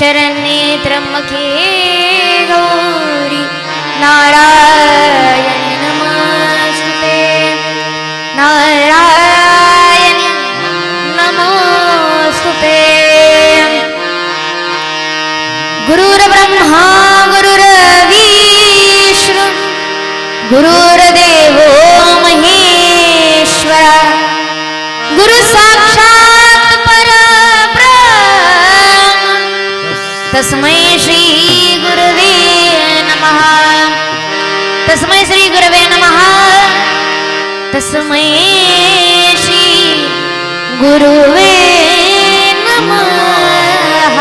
शरण्ये त्र्यंबके गौरी. नारायण नमस्ते नारायण तस्मै श्री गुरवे नमः। तस्मै श्री गुरवे नमः। तस्मै श्री गुरुवे नमः।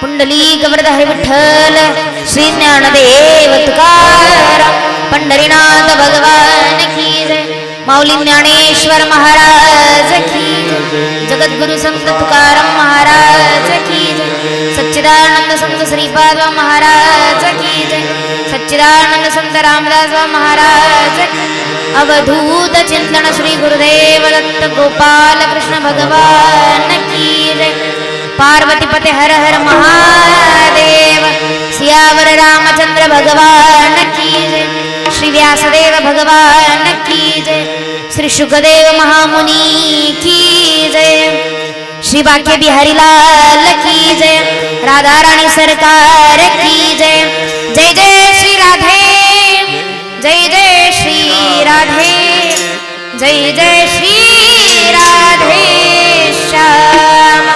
पुंडली गवरधारी विठ्ठल श्री ज्ञानदेव तुकाराम पंढरीनाथ भगवान की जय। माऊली ज्ञानेश्वर महाराज की जगद्गुरु संत तुकाराम महाराज की जय. सच्चिदानंद संत श्रीपाद महाराज की जय. सच्चिदानंद संत रामदास महाराज अवधूत चिंतन श्री गुरुदेव दत्त गोपाल कृष्ण भगवान की जय. पार्वती पते हर हर महादेव. सियावर रामचंद्र भगवान की जय. श्री व्यासदेव भगवान की जय। श्री सुखदेव महामुनि की जय। श्री बाके बिहारी लाल की जय। राधा रानी सरकार की जय। जय जय श्री राधे। जय जय श्री राधे। जय जय श्री राधे श्याम।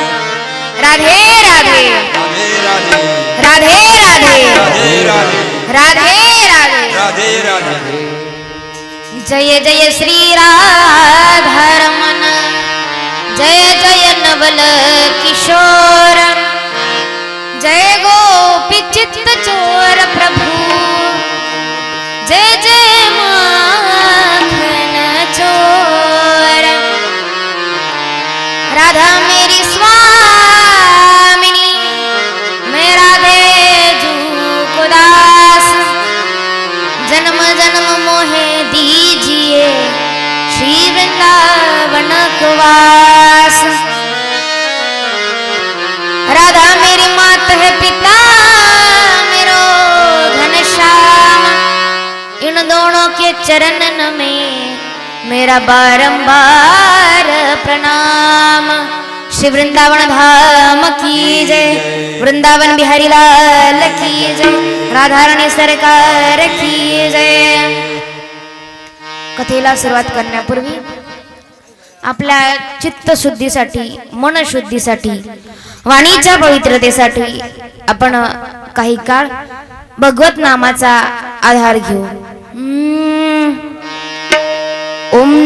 राधे राधे। राधे राधे। राधे राधे। राधे जय जय श्री राधारमण जय जय नवल किशोर जय गोपी चित्त चोर प्रभु जय जय के चरणन में मेरा बारंबार प्रणाम। श्री वृंदावन धाम की जय। वृंदावन बिहारी लाल की जय। राधाराणी सरकार की जय। कथेला सुरुवात करण्यापूर्वी आपल्या चित्तशुद्धीसाठी मनशुद्धीसाठी वाणीच्या पवित्रतेसाठी आपण काही काळ भगवत नामाचा आधार घेऊ. हम्म.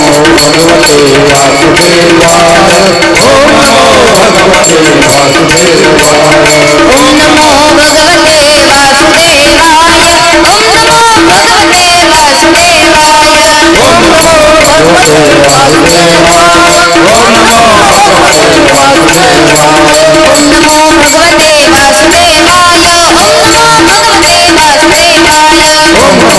भगवते वासुदेवाय ओम नमो भगवते वासुदेवाय ओम नमो भगवते वासुदेवाय ओम नमो भगवते वासुदेवाय ओम नमो भगवते वासुदेवाय ओम नमो भगवते वासुदेवाय ओम नमो भगवते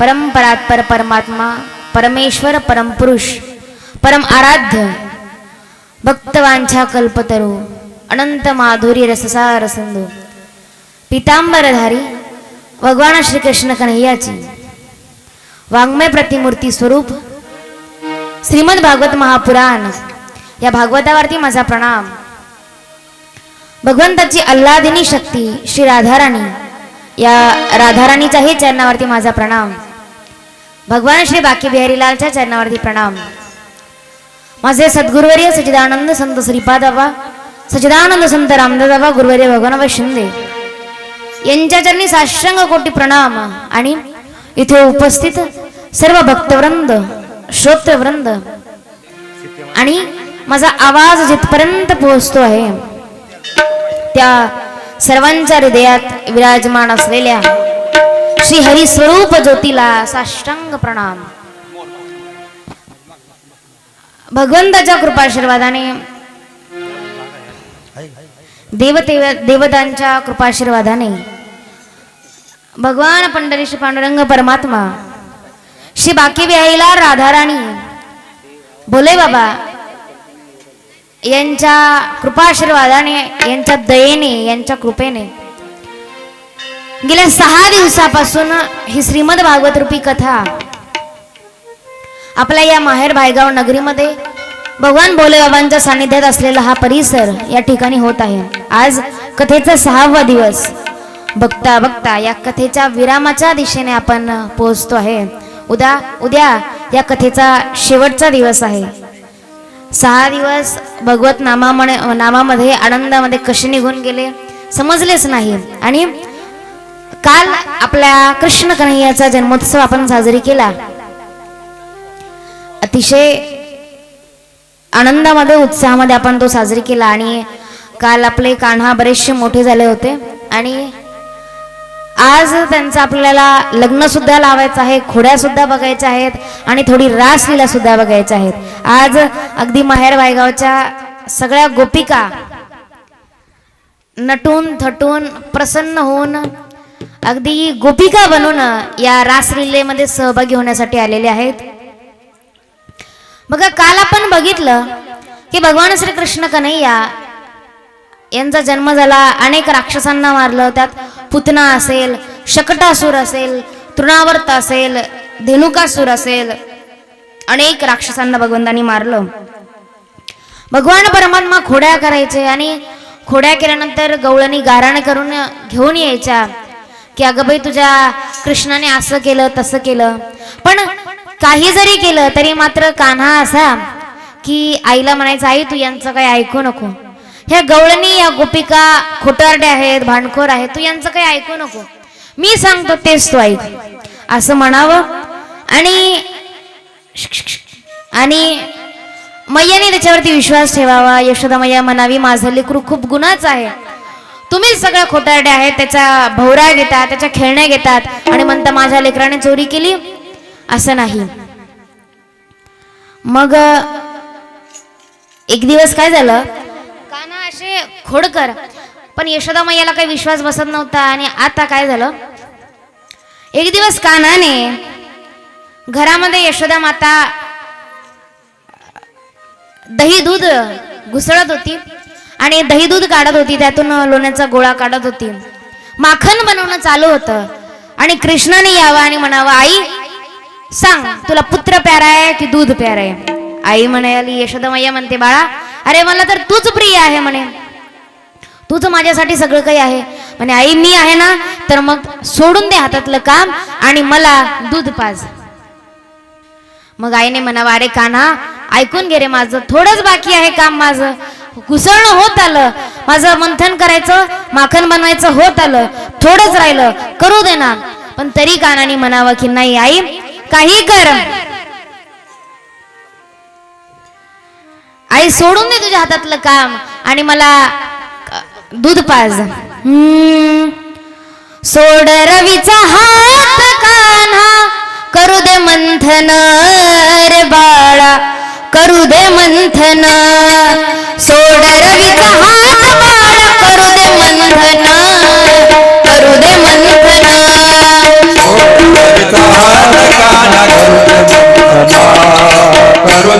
परंपरात्पर परमात्मा परमेश्वर परमपुरुष परम आराध्य भक्तवांछा कल्पतरू अनंत माधुरी रससार सिंधू पितांबरधारी भगवान श्रीकृष्ण कन्हैयाची वाङ्मय प्रतिमूर्ती स्वरूप श्रीमद भागवत महापुराण या भागवतावरती माझा प्रणाम. भगवंताची अल्लादिनी शक्ती श्री राधाराणी या राधाराणीच्याही चरणावरती माझा प्रणाम. भगवान श्री बाकी बिहारीलालच्या चरणावरती प्रणाम. माझे सद्गुरुवर्य सचिदानंद संत श्रीपादाबा सचिदानंद संत रामदास बाबा गुरुवर्य भगवानबा शिंदे. यांच्या चरणी साष्टांग कोटी प्रणाम आणि इथे उपस्थित सर्व भक्तवृंद श्रोत्रवृंद आणि माझा आवाज जिथपर्यंत पोहोचतो आहे त्या सर्वांच्या हृदयात विराजमान असलेल्या श्री हरी स्वरूप ज्योतीला साष्टांग प्रणाम. भगवंताच्या कृपाशीर्वादाने देवते देवतांच्या कृपाशीर्वादाने भगवान पंढरी श्री पांडुरंग परमात्मा श्री बाकी बिहाईला राधाराणी भोले बाबा यांच्या कृपाशीर्वादाने यांच्या दयेने यांच्या कृपेने गेल्या सहा दिवसापासून ही श्रीमद भागवत रूपी कथा आपल्या या माहेर भायगाव नगरीमध्ये भगवान भोलेबाबांच्या सानिध्यात असलेला हा परिसर या ठिकाणी होत आहे. आज कथेचा सहावा दिवस. बघता बघता या कथेच्या विरामाच्या दिशेने आपण पोहोचतो आहे. उद्या उद्या या कथेचा शेवटचा दिवस आहे. सहा दिवस भगवत नामामध्ये नामामध्ये आनंदामध्ये कसे निघून गेले समजलेच नाही. आणि काल आपल्या कृष्ण कन्हैयाचा जन्मोत्सव आपण साजरी केला. अतिशय आनंदामध्ये उत्साहामध्ये आपण तो साजरी केला आणि काल आपले कान्हा बरेचसे मोठे झाले होते. आणि आज त्यांचं आपल्याला लग्न सुद्धा लावायचं आहे खोड्या सुद्धा बघायच्या आहेत आणि थोडी रासलीला सुद्धा बघायच्या आहेत. आज अगदी माहेर वायगावच्या सगळ्या गोपिका नटून थटून प्रसन्न होऊन अगदी गोपिका बनून या रासलीलेमध्ये सहभागी होण्यासाठी आलेले आहेत. बघा काल आपण बघितलं की भगवान श्रीकृष्ण कन्हैया यांचा जन्म झाला. अनेक राक्षसांना मारलं. त्यात पुतना असेल शकटासूर असेल तृणावर्त असेल धेनुकासूर असेल अनेक राक्षसांना भगवंतांनी मारलं. भगवान परमात्मा खोड्या करायचे आणि खोड्या केल्यानंतर गवळणी गारण करून घेऊन यायच्या. की अगं बाई तुझ्या कृष्णाने असं केलं तसं केलं. पण काही जरी केलं तरी मात्र कान्हा असा की आईला म्हणायचं आई तू यांचं काही ऐकू नको. ह्या गवळणी या गोपिका खोटारड्या आहेत भांडखोर आहेत तू यांचं काही ऐकू नको. मी सांगतो तेच तू ऐक. असं म्हणावं. आणि आणि मैयाने त्याच्यावरती विश्वास ठेवावा. यशोदा मैया म्हणावी माझं लेकरू खूप गुणाच आहे. तुम्ही सगळं खोटारडे आहेत त्याचा भवरा घेतात त्याच्या खेळण्या घेतात आणि म्हणता माझ्या लेकराने चोरी केली? असं नाही. मग एक दिवस काय झालं? काना असे खोडकर पण यशोदा मैयाला काही विश्वास बसत नव्हता आणि आता काय झालं? एक दिवस कानाने घरामध्ये यशोदा माता दही दूध घुसळत होती. आणि दही दूध काढत होती त्यातून लोण्याचा गोळा काढत होती. माखन बनवणं चालू होतं. आणि कृष्णाने यावं आणि म्हणावं आई सांग तुला पुत्र प्यारा आहे की दूध प्यारा आहे आई म्हणाली यशोदा मैया म्हणते बाळा अरे मला तर तूच प्रिय आहे म्हणे. तूच माझ्यासाठी सगळं काही आहे. म्हणे आई मी आहे ना तर मग सोडून दे हातातलं काम आणि मला दूध पाज. मग आईने म्हणावं अरे कान्हा ऐकून घे रे माझं थोडंच बाकी आहे काम माझं. घुसळणं होत आलं. माझं मंथन करायचं माखन बनवायचं होत आलं. थोडंच राहिलं. करू दे ना. पण तरी कानाने म्हणावं की नाही आई काही कर. आई सोडून दे तुझ्या हातातलं काम आणि मला दूध पाज. हम्म. सोड रवीचा हात कान्हा. करू दे मंथन रे बाळा. करू दे मंथन. सोड रवीचा हात बाळ करू दे मंथन. करू दे मंथन. करू दे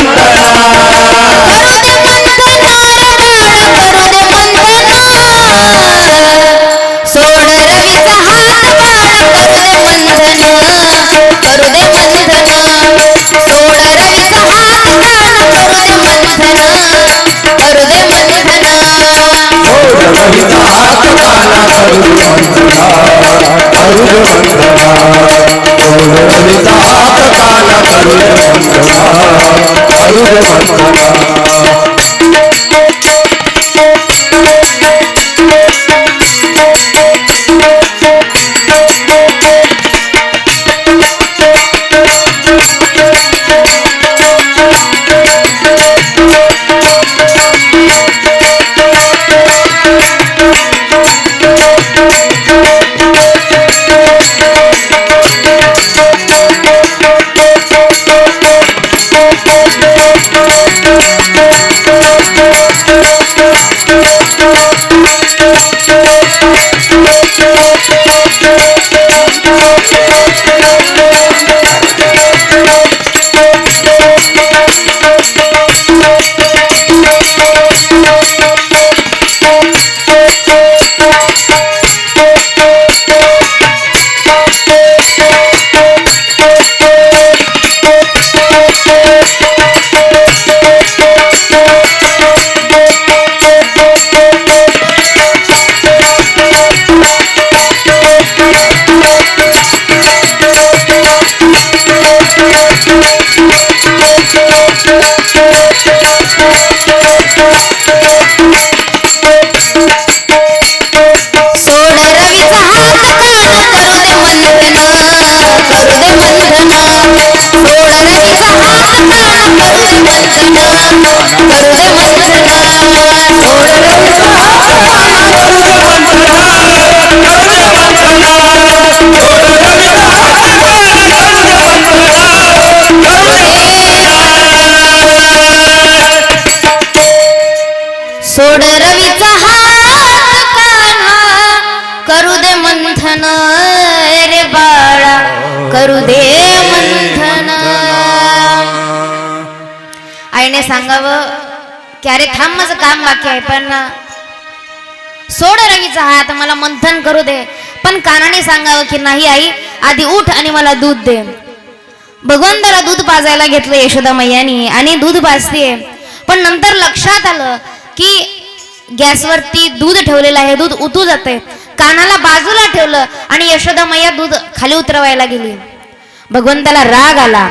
सोड रवीचा हात काना करू दे अरे थांब माझं काम बाकी आहे पण सोड रवीचा हात मला मंथन करू दे. पण कानाने सांगावं की नाही आई आधी उठ आणि मला दूध दे. भगवंताला दूध पाजायला घेतलं यशोदा मैयानी आणि दूध पाजते पण नंतर लक्षात आलं की गॅसवरती दूध ठेवलेलं आहे दूध उतू जाते कानाला बाजूला ठेवलं आणि यशोदा मैया दूध खाली उतरवायला गेली. भगवंताला राग आला.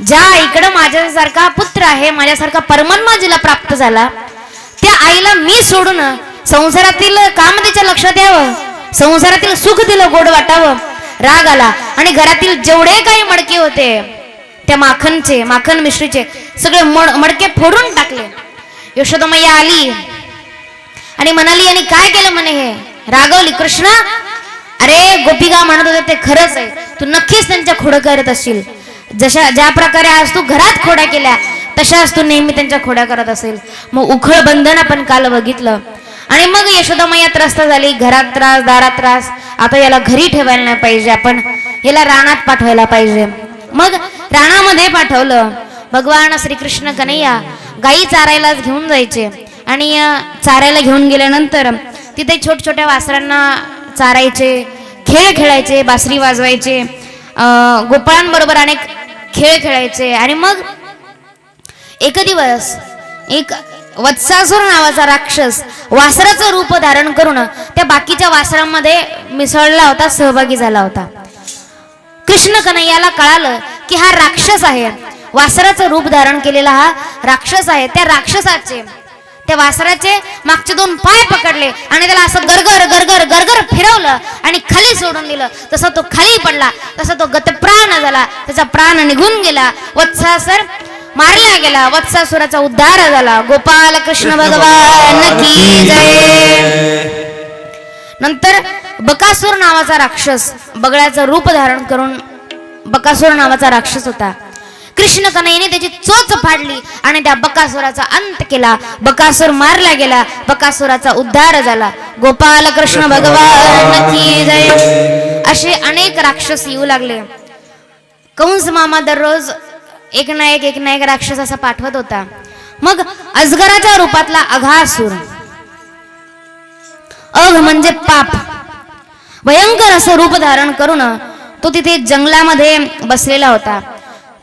ज्या इकडं माझ्यासारखा पुत्र आहे माझ्यासारखा परमात्मा जिला प्राप्त झाला त्या आईला मी सोडून संसारातील काम तिच्या लक्षात यावं संसारातील सुख तिला गोड वाटावं. राग आला आणि घरातील जेवढे काही मडके होते त्या माखनचे माखन मिश्रीचे सगळे मड मडके फोडून टाकले. यशोदमय्या आली आणि म्हणाली आणि काय केलं म्हणे हे? रागवली कृष्णा अरे गोपिका म्हणत होते ते खरंच आहे. तू नक्कीच त्यांच्या खोडं करत असशील. जशा ज्या प्रकारे आज तू घरात खोड्या केल्या तशाच तू नेहमी त्यांच्या खोड्या करत असेल. मग उखळ बंधन आपण काल बघितलं. आणि मग यशोदामय्या त्रस्त झाली. घरात त्रास दारात त्रास. आता याला घरी ठेवायला नाही पाहिजे आपण. याला रानात पाठवायला पाहिजे. मग रानामध्ये पाठवलं. भगवान श्रीकृष्ण कन्हैया गाई चारायलाच घेऊन जायचे. आणि चारायला घेऊन गेल्यानंतर तिथे छोट छोट्या वासरांना चारायचे खेळ खेळायचे बासरी वाजवायचे. गोपाळांबरोबर अनेक खेळ खेळायचे आणि मग एक दिवस एक वत्सासूर नावाचा राक्षस वासराचं रूप धारण करून त्या बाकीच्या वासरांमध्ये मिसळला होता सहभागी झाला होता. कृष्ण कन्हैयाला कळालं की हा राक्षस आहे. वासराचं रूप धारण केलेला हा राक्षस आहे. त्या राक्षसाचे त्या वासराचे मागचे दोन पाय पकडले आणि त्याला असं गरगर गरगर गरगर फिरवलं आणि खाली सोडून दिलं. तसा तो खाली पडला. तसा तो गतप्राण झाला. त्याचा प्राण निघून गेला. वत्सासर मारला गेला. वत्सासुराचा उद्धार झाला. गोपाल कृष्ण भगवान की जय. नंतर बकासूर नावाचा राक्षस बगळ्याचं रूप धारण करून बकासूर नावाचा राक्षस होता. कृष्ण कन्हैयाने त्याची चोच फाडली आणि त्या बकासुराचा अंत केला. बकासूर मारला गेला. बकासुराचा उद्धार झाला. गोपाल कृष्ण भगवान की जय? असे अनेक राक्षस येऊ लागले. कंस मामा दररोज एक ना एक एक ना एक राक्षस असा पाठवत होता. मग अजगराच्या रूपातला अघासूर. अघ म्हणजे पाप. भयंकर असं रूप धारण करून तो तिथे जंगलामध्ये बसलेला होता.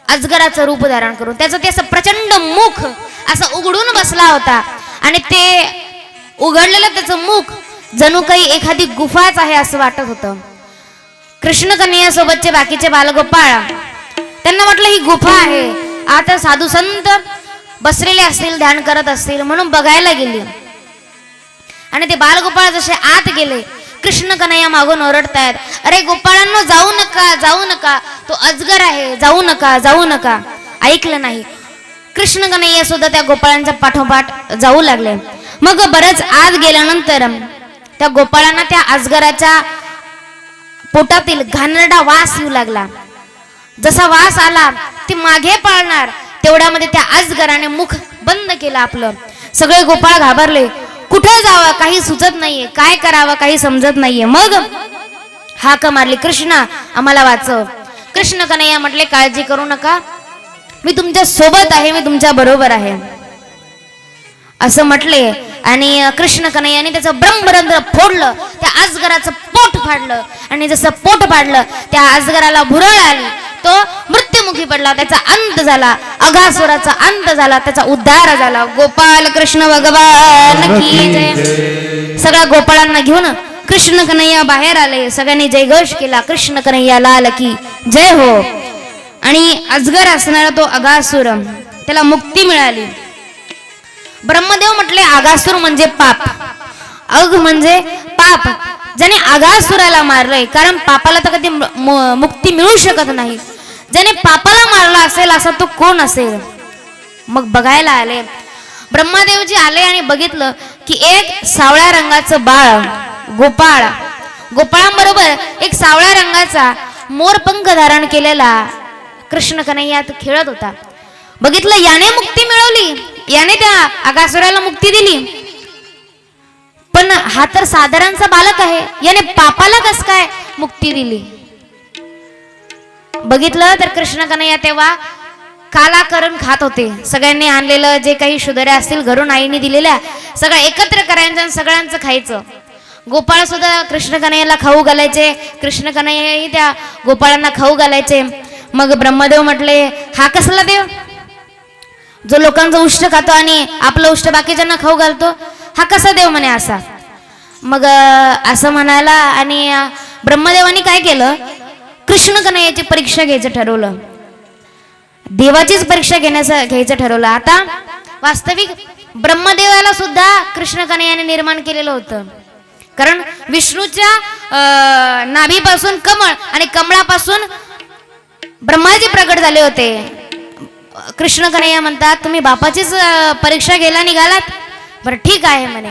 अजगराचं रूप धारण करून. त्याचं ते असं प्रचंड मुख असं उघडून बसला होता. आणि ते उघडलेलं त्याचं मुख जणू काही एखादी गुफाच आहे असं वाटत होतं. कृष्ण कन्यासोबतचे बाकीचे बालगोपाळ त्यांना वाटलं ही गुफा आहे. आता साधू संत बसलेले असतील ध्यान करत असतील म्हणून बघायला गेली. आणि ते बालगोपाळ जसे आत गेले कृष्ण कन्हैया मागून ओरडतायत अरे गोपाळांनो जाऊ नका जाऊ नका. तो अजगर आहे. जाऊ नका जाऊ नका. ऐकलं नाही. कृष्ण कन्हैया सुद्धा त्या गोपाळांच्या पाठोपाठ जाऊ लागले. मग बरंच आत गेल्यानंतर त्या गोपाळांना त्या अजगराच्या पोटातील घाणरडा वास येऊ लागला. जसा वास आला ते मागे पळणार तेवढ्यामध्ये त्या अजगराने मुख बंद केलं आपलं. सगळे गोपाळ घाबरले. कुठे जावं? काही सुचत नाहीये. काय करावं? काही समजत नाहीये. मग हाक मारली कृष्णा आम्हाला वाचव. कृष्ण कन्हैया म्हटले काळजी करू नका. मी तुमच्यासोबत आहे मी तुमच्या बरोबर आहे. असं म्हटले आणि कृष्ण कन्हैयाने त्याचं ब्रह्मरंध्र फोडलं त्या आजगराचं पोट फाडलं आणि जसं पोट फाडलं त्या आजगराला भुरळ आली. तो मृत्युमुखी पडला त्याचा अंत झाला अघासुराचा अंत झाला त्याचा उद्धार झाला. गोपाल कृष्ण भगवान की जय. सगळ्या गोपाळांना घेऊन कृष्ण कन्हैया बाहेर आले. सगळ्यांनी जयघोष केला. कृष्ण कन्हैया लाल की जय हो. आणि अजगर असणारा तो अगासुर त्याला मुक्ती मिळाली. ब्रह्मदेव म्हटले आगासूर म्हणजे पाप. अग म्हणजे पाप. ज्याने आगासुराला मारलंय कारण पापाला तर कधी मुक्ती मिळू शकत नाही. ज्याने पापाला मारला असेल असा तो कोण असेल? मग बघायला आले. ब्रह्मदेवजी आले आणि बघितलं की एक सावळ्या रंगाचं बाळ गोपाळ. गोपाळांबरोबर एक सावळ्या रंगाचा मोरपंख धारण केलेला कृष्ण कन्हैयात खेळत होता. बघितलं याने मुक्ती मिळवली. याने त्या आगासुराला मुक्ती दिली. पण हा तर साधारणचा बालक आहे. याने पापाला कस काय मुक्ती दिली? बघितलं तर कृष्ण कन्हैया तेव्हा कालाकरण खात होते. सगळ्यांनी आणलेलं जे काही शुदऱ्या असतील घरून आईने दिलेल्या सगळं एकत्र करायचं आणि सगळ्यांचं खायचं. गोपाळ सुद्धा कृष्ण कन्हैयाला खाऊ घालायचे. कृष्ण कन्हैयाही त्या गोपाळांना खाऊ घालायचे. मग ब्रह्मदेव म्हटले हा कसला देव? जो लोकांचं उष्ट खातो आणि आपलं उष्ट बाकीच्यांना खाऊ घालतो हा कसा देव म्हणे असा? मग असं म्हणायला आणि ब्रह्मदेवाने काय केलं? कृष्ण कन्हैयाची परीक्षा घ्यायचं ठरवलं. देवाचीच परीक्षा घेण्याचं घ्यायचं ठरवलं. आता वास्तविक ब्रह्मदेवाला सुद्धा कृष्ण कन्हैयाने निर्माण केलेलं होतं. कारण विष्णूच्या नाभीपासून कमळ आणि कमळापासून ब्रह्माजी प्रकट झाले होते. कृष्ण कन्हैया म्हणतात तुम्ही बापाचीच परीक्षा घ्यायला निघालात? बरं ठीक आहे म्हणे.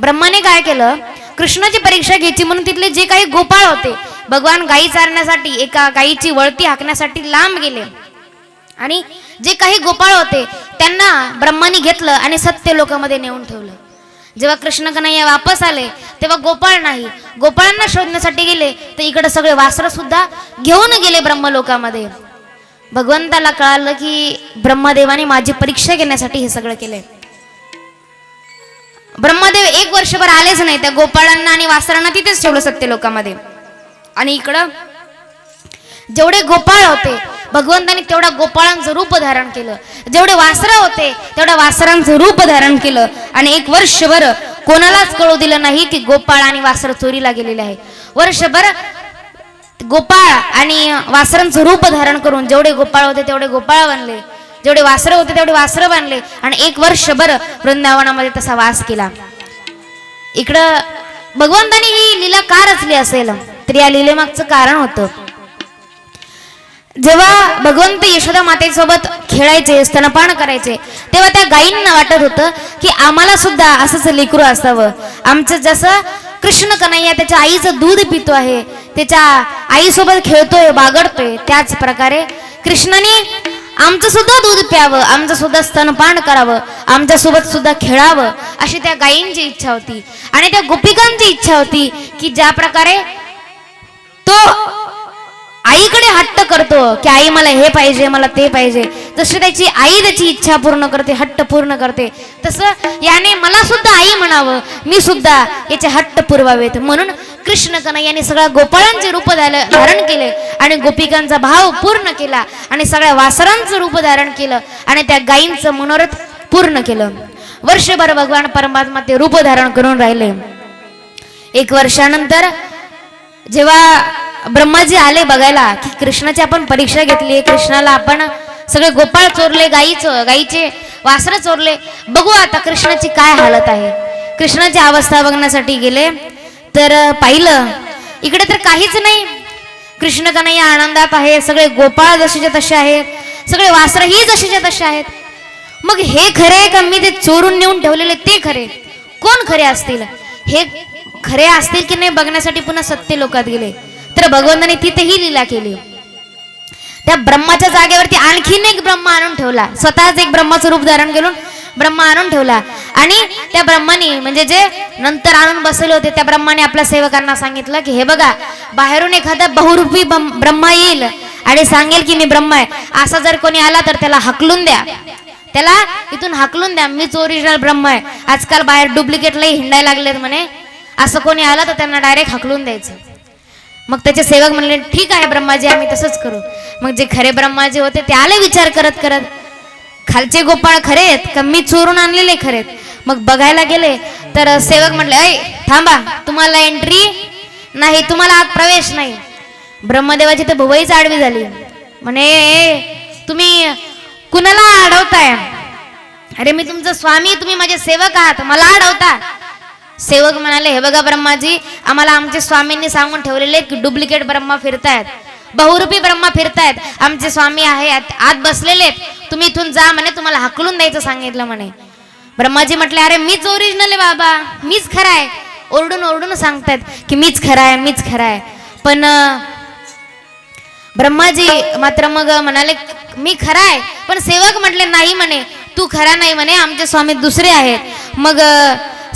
ब्रह्माने काय केलं? कृष्णाची परीक्षा घ्यायची म्हणून तिथले जे काही गोपाळ होते भगवान गायी चारण्यासाठी एका गायीची वळती हाकण्यासाठी लांब गेले. आणि जे काही गोपाळ होते त्यांना ब्रह्मानी घेतलं आणि सत्य लोकांमध्ये नेऊन ठेवलं. जेव्हा कृष्ण कन्हैया वापस आले तेव्हा गोपाळ नाही. गोपाळांना शोधण्यासाठी गेले तर इकडे सगळे वासर सुद्धा घेऊन गेले ब्रह्मलोकामध्ये. भगवंताला कळालं की ब्रह्मदेवाने माझी परीक्षा घेण्यासाठी हे सगळं केलंय. ब्रह्मदेव एक वर्षभर आलेच नाही त्या गोपाळांना आणि वासरांना तिथेच ठेवलं सत्य लोकांमध्ये. आणि इकडं जेवढे गोपाळ होते भगवंताने तेवढा गोपाळांचं रूप धारण केलं. जेवढे वासरं होते तेवढ्या वासरांचं रूप धारण केलं. आणि एक वर्षभर कोणालाच कळू दिलं नाही की गोपाळ आणि वासर चोरीला गेलेले आहे. वर्षभर गोपाळ आणि वासरांचं रूप धारण करून जेवढे गोपाळ होते तेवढे गोपाळ बनले. जेवढे वासरं होते तेवढे वासरं बांधले आणि एक वर्षभर वृंदावनामध्ये तसा वास केला. इकडं भगवंताने ही लीला का रचली असेल? तर या लिलेमागचं कारण होतं. जेव्हा भगवंत यशोदा मातेसोबत खेळायचे स्तनपान करायचे तेव्हा त्या गायींना वाटत होतं की आम्हाला सुद्धा असंच लेकरू असावं. आमचं जसं कृष्ण कन्हैया त्याच्या आईचं दूध पितो आहे त्याच्या आईसोबत खेळतोय बागडतोय त्याच प्रकारे कृष्णाने आमचं सुद्धा दूध प्यावं आमचं सुद्धा स्तनपान करावं आमच्यासोबत सुद्धा खेळावं अशी त्या गायींची इच्छा होती. आणि त्या गोपिकांची इच्छा होती की ज्या प्रकारे तो आईकडे हट्ट करतो की आई मला हे पाहिजे मला ते पाहिजे. जशी त्याची आई त्याची इच्छा पूर्ण करते हट्ट पूर्ण करते तसं याने मला सुद्धा आई म्हणावं मी सुद्धा याचे हट्ट पुरवावेत. म्हणून कृष्ण कन्हैयाने सगळ्या गोपाळांचे रूप धारण केले आणि गोपिकांचा भाव पूर्ण केला आणि सगळ्या वासरांचं रूप धारण केलं आणि त्या गायींचं मनोरथ पूर्ण केलं. वर्षभर भगवान परमात्मा ते रूप धारण करून राहिले. एक वर्षानंतर जेव्हा ब्रह्माजी आले बघायला की कृष्णाची आपण परीक्षा घेतली कृष्णाला आपण सगळे गोपाळ चोरले गाईच गाईचे वासरं चोरले. बघू आता कृष्णाची काय हालत आहे. कृष्णाची अवस्था बघण्यासाठी गेले. तर पाहिलं इकडे तर काहीच नाही. कृष्ण कन्हैया आनंदात आहे. सगळे गोपाळ जसेच्या तसे आहेत. सगळे वासरही जसेच्या तसे आहेत. मग हे खरे आहे का मी ते चोरून नेऊन ठेवलेले ते खरे? कोण खरे असतील? हे खरे असतील की नाही बघण्यासाठी पुन्हा सत्य लोकात गेले. तर भगवंताने तिथेही लीला केली. त्या ब्रह्माच्या जागेवरती आणखीन एक ब्रह्मा आणून ठेवला. स्वतःच एक ब्रह्माचं रूप धारण करून ब्रह्मा आणून ठेवला. आणि त्या ब्रह्माने म्हणजे जे नंतर आणून बसले होते त्या ब्रह्माने आपल्या सेवकांना सांगितलं की हे बघा बाहेरून एखादा बहुरूपी ब्रह्मा येईल आणि सांगेल की मी ब्रह्मा आहे. असा जर कोणी आला तर त्याला हकलून द्या. त्याला इथून हाकलून द्या मीच ओरिजिनल ब्रह्म आहे. आजकाल बाहेर डुप्लिकेट लई हिंडायला लागलेत म्हणे. असं कोणी आलं तर त्यांना डायरेक्ट हाकलून द्यायचं. मग त्याचे सेवक म्हणले ठीक आहे ब्रह्माजी आम्ही तसंच करू. मग जे खरे ब्रह्माजी होते ते आले विचार करत करत. खालचे गोपाळ खरे आहेत का मी चोरून आणलेले खरेत मग बघायला गेले तर सेवक म्हणले ऐ थांबा तुम्हाला एंट्री नाही तुम्हाला आत प्रवेश नाही. ब्रह्मदेवाची तर भुवईच आडवी झाली. म्हणे तुम्ही कुणाला अडवताय अरे मी तुमचा स्वामी तुम्ही माझे सेवक आहात मला अडवता सेवक म्हणाले हे बघा ब्रह्माजी आम्हाला आमचे स्वामींनी सांगून ठेवलेले की डुप्लिकेट ब्रह्मा फिरतायत. बहुरूपी ब्रह्मा फिरतायत. आमचे स्वामी आहे आत बसलेले आहेत. तुम्ही इथून जा म्हणे तुम्हाला हकलून द्यायचं सांगितलं म्हणे. ब्रह्माजी म्हटले अरे मीच ओरिजिनल आहे बाबा. मीच खरा आहे. ओरडून ओरडून सांगतायत की मीच खरा आहे मीच खरा आहे. पण ब्रह्माजी मात्र मग म्हणाले मी खरा आहे. पण सेवक म्हटले नाही म्हणे. तू खरा नाही म्हणे. आमचे स्वामी दुसरे आहेत. मग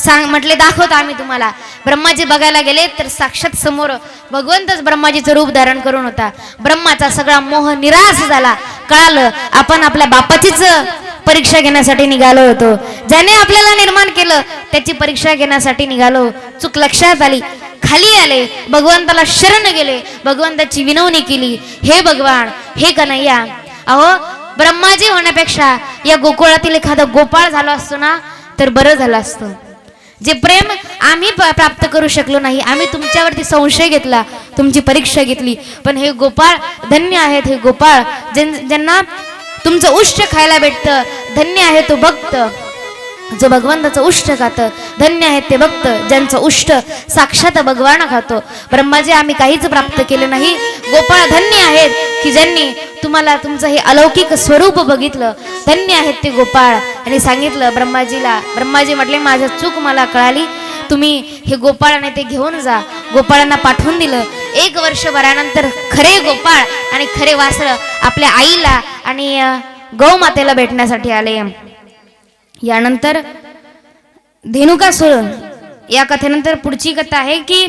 सांग म्हटले दाखवतो आम्ही तुम्हाला. ब्रह्माजी बघायला गेले तर साक्षात समोर भगवंतच ब्रह्माजीचं रूप धारण करून होता. ब्रह्माचा सगळा मोह निराश झाला. कळालं आपण आपल्या बापाचीच परीक्षा घेण्यासाठी निघालो होतो. ज्याने आपल्याला निर्माण केलं त्याची परीक्षा घेण्यासाठी निघालो. चूक लक्षात आली. खाली आले. भगवंताला शरण गेले. भगवंताची विनवणी केली. हे भगवान हे कन्हैया अहो ब्रह्माजी होण्यापेक्षा या गोकुळातील एखादा गोपाळ झालो असतो ना तर बरं झालं असतं. जे प्रेम आम्ही प्राप्त करू शकलो नाही आम्ही तुमच्यावरती संशय घेतला तुमची परीक्षा घेतली. पण हे गोपाळ धन्य आहेत हे गोपाळ ज्यां- ज्यांना तुमचं उष्ट खायला भेटतं धन्य आहे तो भक्त. जो भगवंताचं उष्ट खातं धन्य आहेत ते भक्त ज्यांचं उष्ट साक्षात भगवान खातो. ब्रह्माजी आम्ही काहीच प्राप्त केलं नाही. गोपाळ धन्य आहेत की ज्यांनी तुम्हाला तुमचं हे अलौकिक स्वरूप बघितलं. धन्य आहेत ते गोपाळ. आणि सांगितलं ब्रह्माजीला ब्रह्माजी म्हटले माझं चूक मला कळाली. तुम्ही हे गोपाळाने ते घेऊन जा. गोपाळांना पाठवून दिलं. एक वर्षभरानंतर खरे गोपाळ आणि खरे वासळ आपल्या आईला आणि गौमातेला भेटण्यासाठी आले. यानंतर धेनुकासुर या कथेनंतर पुढची कथा आहे की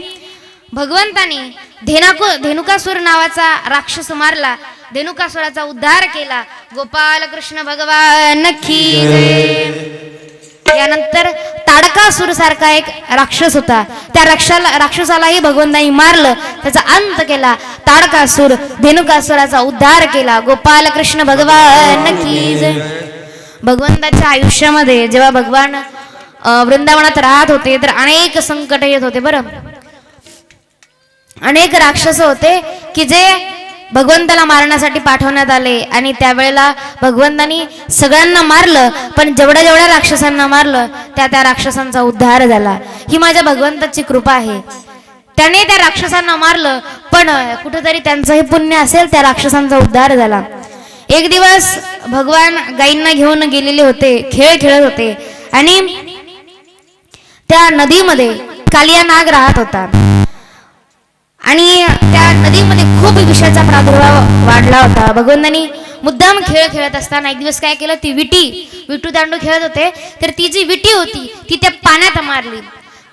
भगवंताने धेनाकु धेनुकासुर नावाचा राक्षस मारला. धेनुकासुराचा उद्धार केला. गोपाल कृष्ण भगवान नक्की यानंतर ताडकासूर सारखा एक राक्षस होता. त्या राक्षाला राक्षसालाही भगवंतानी मारलं. त्याचा अंत केला. ताडकासूर धेनुकासुराचा उद्धार केला. गोपाल कृष्ण भगवान की जय. भगवंताच्या आयुष्यामध्ये जेव्हा भगवान वृंदावनात राहत होते तर अनेक संकट येत होते बरं? अनेक राक्षस होते की जे भगवंताला मारण्यासाठी पाठवण्यात आले आणि त्यावेळेला भगवंतानी सगळ्यांना मारलं पण जेवढ्या जेवढ्या राक्षसांना मारलं त्या त्या राक्षसांचा उद्धार झाला. ही माझ्या भगवंताची कृपा आहे. त्याने त्या राक्षसांना मारलं पण कुठेतरी त्यांचं हे पुण्य असेल त्या राक्षसांचा उद्धार झाला. एक दिवस भगवान गाईंना घेऊन गेलेले होते खेळ खेळत होते. आणि त्या नदीमध्ये कालिया नाग राहत होता. आणि त्या नदीमध्ये खूप विषाचा प्रादुर्भाव वाढला होता. भगवंतानी मुद्दाम खेळ खेळत असताना एक दिवस काय केलं? ती विटी विटू दांडू खेळत होते. तर ती जी विटी होती ती त्या पाण्यात मारली.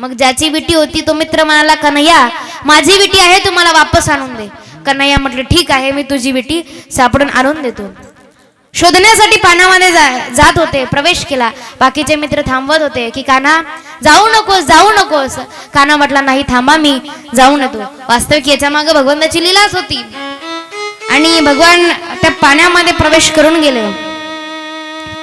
मग ज्याची विटी होती तो मित्र म्हणाला कन्हैया माझी विटी आहे तुम्हाला वापस आणून दे. कन्हैया म्हटलं ठीक आहे मी तुझी विटी सापडून आणून देतो. शोधण्यासाठी पानामध्ये जा जात होते प्रवेश केला. बाकीचे मित्र थांबवत होते की काना जाऊ नकोस जाऊ नकोस. काना म्हटला नाही थांबा मी जाऊ नको. वास्तविक याच्या मागे भगवंताची लीलाच होती. आणि भगवान त्या पाण्यामध्ये प्रवेश करून गेले.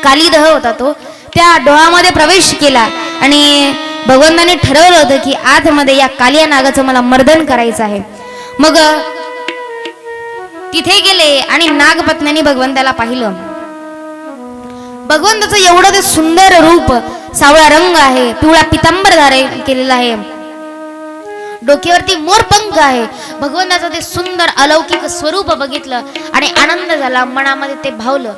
कालीदह होता तो. त्या डोहामध्ये प्रवेश केला आणि भगवंताने ठरवलं होतं की आतमध्ये या कालिया नागाचं मला मर्दन करायचं आहे. मग तिथे गेले आणि नागपत्न्यांनी भगवंताला पाहिलं. भगवंताचं एवढं ते सुंदर रूप सावळा रंग आहे पिवळा पितांबर धारे केलेला आहे. डोक्यावरती मोरपंख आहे. भगवंताचं ते सुंदर अलौकिक स्वरूप बघितलं आणि आनंद झाला मनामध्ये ते भावलं.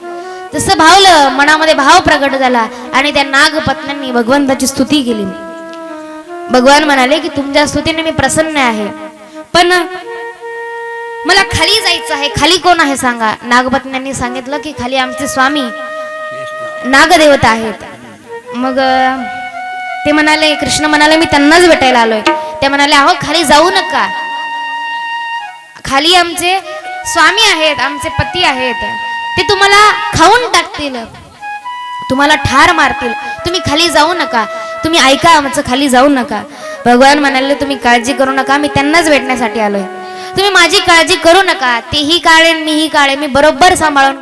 जसं भावलं मनामध्ये भाव प्रगट झाला आणि त्या नागपत्न्यांनी भगवंताची स्तुती केली. भगवान म्हणाले की तुमच्या स्तुतीने मी प्रसन्न आहे. पण मला खाली जायचं आहे. खाली कोण आहे सांगा? नागपत्न्यांनी सांगितलं की खाली आमचे स्वामी नागदेवता आहेत. मग ते म्हणाले कृष्ण म्हणाले मी त्यांनाच भेटायला आलोय. ते म्हणाले अहो खाली जाऊ नका. खाली आमचे स्वामी आहेत आमचे पती आहेत. ते तुम्हाला खाऊन टाकतील. तुम्हाला ठार मारतील. तुम्ही खाली जाऊ नका. तुम्ही ऐका आमचं खाली जाऊ नका. भगवान म्हणाले तुम्ही काळजी करू नका मी त्यांनाच भेटण्यासाठी आलोय. तुम्ही माझी काळजी करू नका. तेही काळे मीही काळे. मी बरोबर सांभाळून